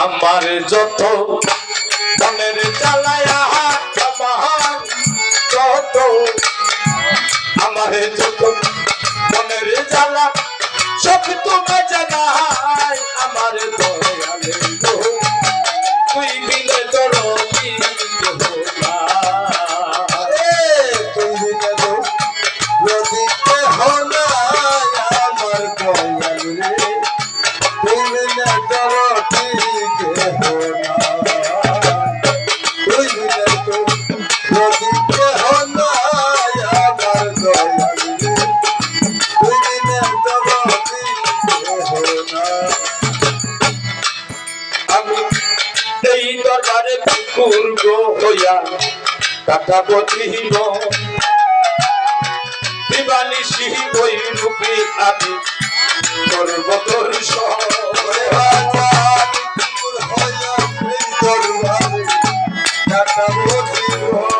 আমার যত মনের চালায় আহা আমার যত আমার যত না আমি এই দরবারে পূর্ব হইয়া কাটা পথিহীন দিবানি সিহি বই রূপে আমি করব দর্শন হইয়া দরবারে কাটা পথিহীন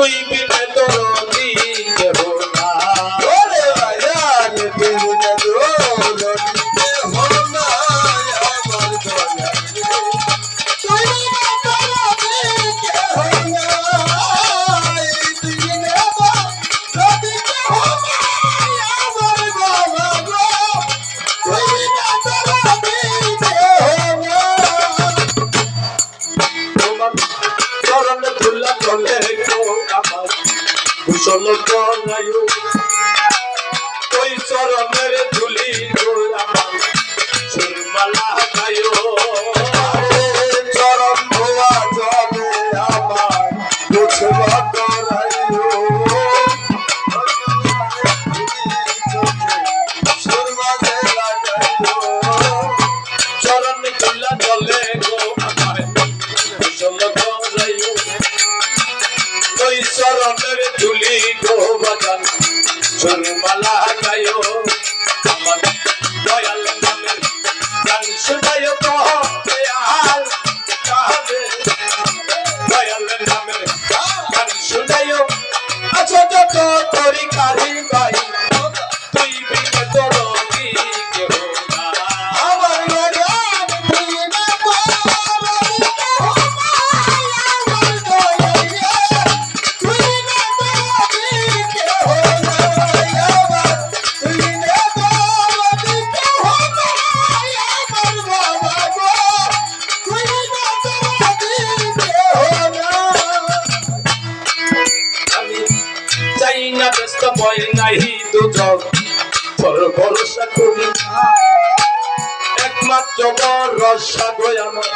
কইবে না চরণ জনায়ু ওই চরণের ধুলি সুরমালা লাগায়ো আমার দয়াল নামের গান না ব্যস্ত ভয় নাহি দুজন বড় ভরসা করি একমাত্র বড় সাগর আমার।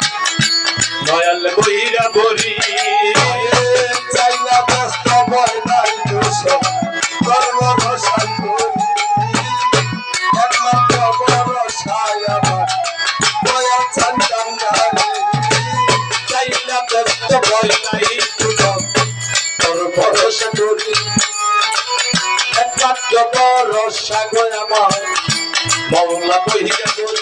দয়াল বই বড় সাগর আমার। মৌলা কহিয়া করি